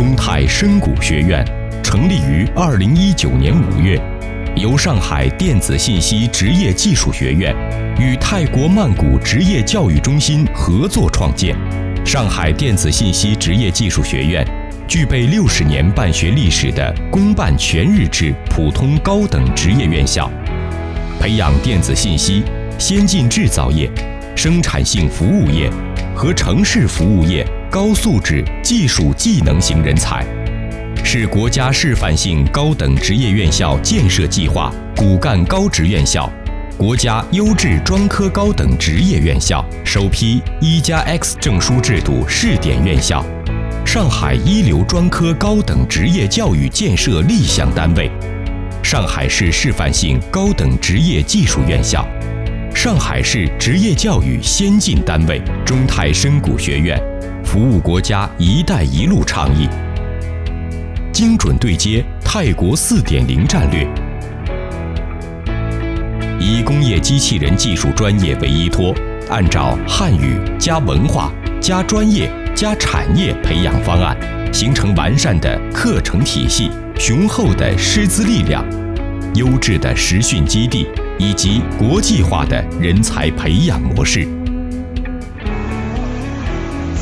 中泰深谷学院成立于二零一九年五月，由上海电子信息职业技术学院与泰国曼谷职业教育中心合作创建。上海电子信息职业技术学院具备六十年办学历史的公办全日制普通高等职业院校，培养电子信息、先进制造业、生产性服务业和城市服务业高素质技术技能型人才，是国家示范性高等职业院校建设计划骨干高职院校。国家优质专科高等职业院校首批一加 X 证书制度试点院校，上海一流专科高等职业教育建设立项单位，上海市示范性高等职业技术院校，上海市职业教育先进单位中泰深谷学院，服务国家“一带一路”倡议，精准对接泰国四点零战略。以工业机器人技术专业为依托，按照汉语加文化加专业加产业培养方案，形成完善的课程体系、雄厚的师资力量、优质的实训基地以及国际化的人才培养模式。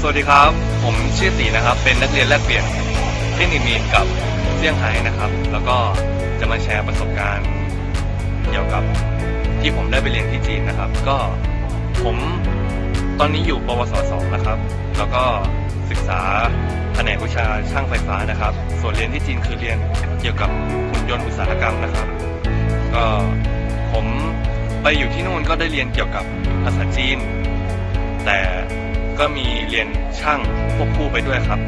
สวัสดีครับ ผมชื่อตีนะครับ เป็นนักเรียนแลกเปลี่ยนที่นิมีนกับเซี่ยงไฮ้นะครับ แล้วก็จะมาแชร์ประสบการณ์ เกี่ยวกับที่ผมได้ไปเรียนที่จีนนะครับ ก็ผมตอนนี้อยู่ปวสสองนะครับ แล้วก็ศึกษาแผนกวิชาช่างไฟฟ้านะครับ ส่วนเรียนที่จีนคือเรียนเกี่ยวกับหุ่นยนต์อุตสาหกรรมนะครับ ก็ผมไปอยู่ที่นู่นก็ได้เรียนเกี่ยวกับภาษาจีน แต่ ก็มีเรียนช่างควบคู่ไปด้วยครับ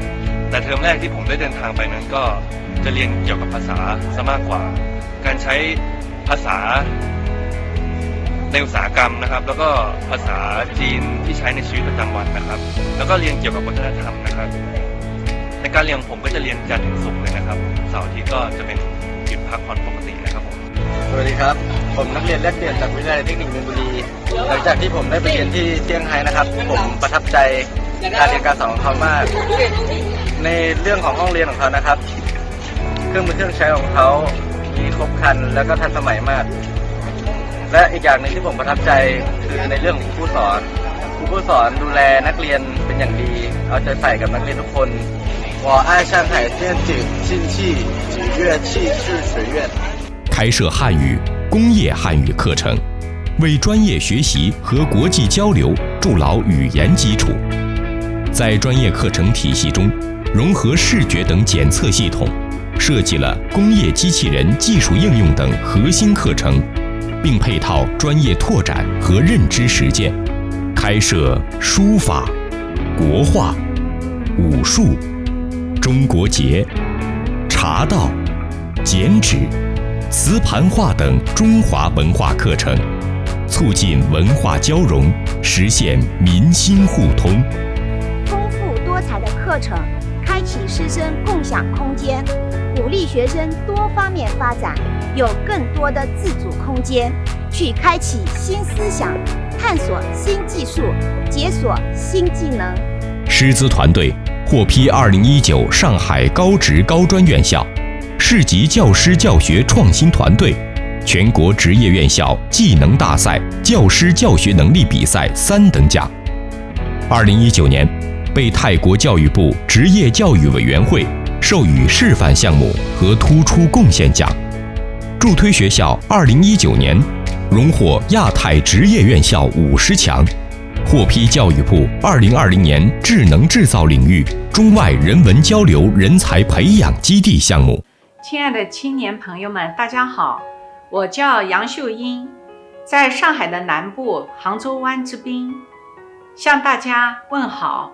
แต่เทอมแรกที่ผมได้เดินทางไปนั้นก็จะเรียนเกี่ยวกับภาษาซะมากกว่า การใช้ภาษาในอุตสาหกรรมนะครับ แล้วก็ภาษาจีนที่ใช้ในชีวิตประจำวันนะครับ แล้วก็เรียนเกี่ยวกับวัฒนธรรมนะครับ ในการเรียนผมก็จะเรียนจันทร์ถึงศุกร์เลยนะครับเสาร์อาทิตย์ก็จะเป็นหยุดพักผ่อนปกตินะครับผมสวัสดีครับ ผมนักเรียนแลกเปลี่ยนจากวิทยาลัยเทคนิคมีนบุรี หลังจากที่ผมได้ไปเรียนที่เซี่ยงไฮ้นะครับ ผมประทับใจการเรียนการสอนของเขามาก ในเรื่องของห้องเรียนของเขานะครับ เครื่องมือเครื่องใช้ของเขามีครบครันแล้วก็ทันสมัยมาก และอีกอย่างหนึ่งที่ผมประทับใจคือในเรื่องของครูผู้สอนครูผู้สอนดูแลนักเรียนเป็นอย่างดี เอาใจใส่กับนักเรียนทุกคน我爱上海电子信息职业技术学院。开设汉语、工业汉语课程， 为专业学习和国际交流筑牢语言基础。在专业课程体系中，融合视觉等检测系统，设计了工业机器人技术应用等核心课程，并配套专业拓展和认知实践。开设书法、国画、武术、中国结、茶道、剪纸。瓷盘画等中华文化课程，促进文化交融，实现民心互通。丰富多彩的课程，开启师生共享空间，鼓励学生多方面发展，有更多的自主空间，去开启新思想，探索新技术，解锁新技能。师资团队获批二零一九上海高职高专院校。市级教师教学创新团队，全国职业院校技能大赛教师教学能力比赛三等奖。二零一九年，被泰国教育部职业教育委员会授予示范项目和突出贡献奖。助推学校二零一九年荣获亚太职业院校五十强，获批教育部二零二零年智能制造领域中外人文交流人才培养基地项目。亲爱的青年朋友们，大家好，我叫杨秀英，在上海的南部杭州湾之滨，向大家问好。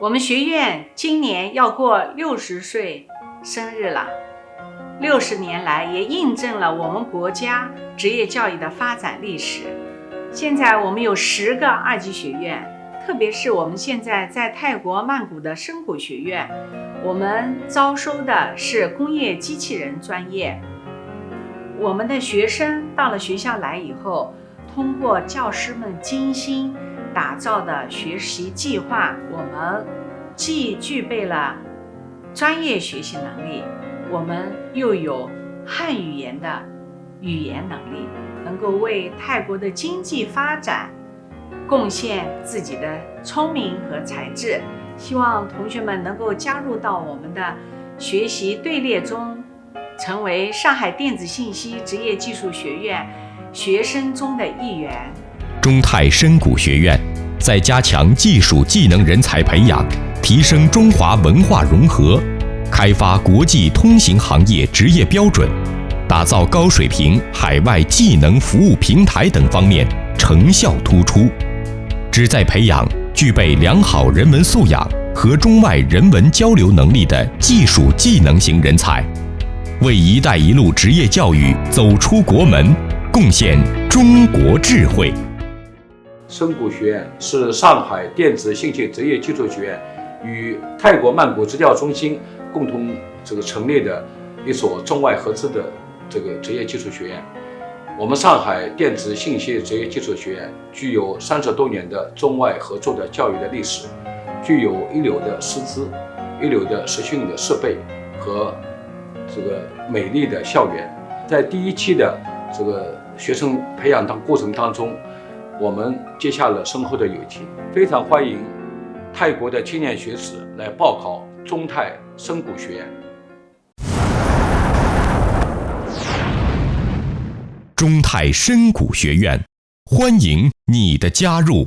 我们学院今年要过六十岁生日了，六十年来也印证了我们国家职业教育的发展历史。现在我们有十个二级学院，特别是我们现在在泰国曼谷的深谷学院。我们招收的是工业机器人专业。我们的学生到了学校来以后，通过教师们精心打造的学习计划，我们既具备了专业学习能力，我们又有汉语言的语言能力，能够为泰国的经济发展贡献自己的聪明和才智。希望同学们能够加入到我们的学习队列中，成为上海电子信息职业技术学院学生中的一员。中泰深谷学院在加强技术技能人才培养、提升中华文化融合、开发国际通行行业职业标准、打造高水平海外技能服务平台等方面成效突出，旨在培养。具备良好人文素养和中外人文交流能力的技术技能型人才，为“一带一路”职业教育走出国门贡献中国智慧。深谷学院是上海电子信息职业技术学院与泰国曼谷职教中心共同这个成立的一所中外合资的这个职业技术学院。我们上海电子信息职业技术学院具有三十多年的中外合作的教育的历史，具有一流的师资、一流的实训的设备和这个美丽的校园。在第一期的这个学生培养当过程当中，我们结下了深厚的友情。非常欢迎泰国的青年学子来报考中泰深谷学院。中泰深谷学院，欢迎你的加入。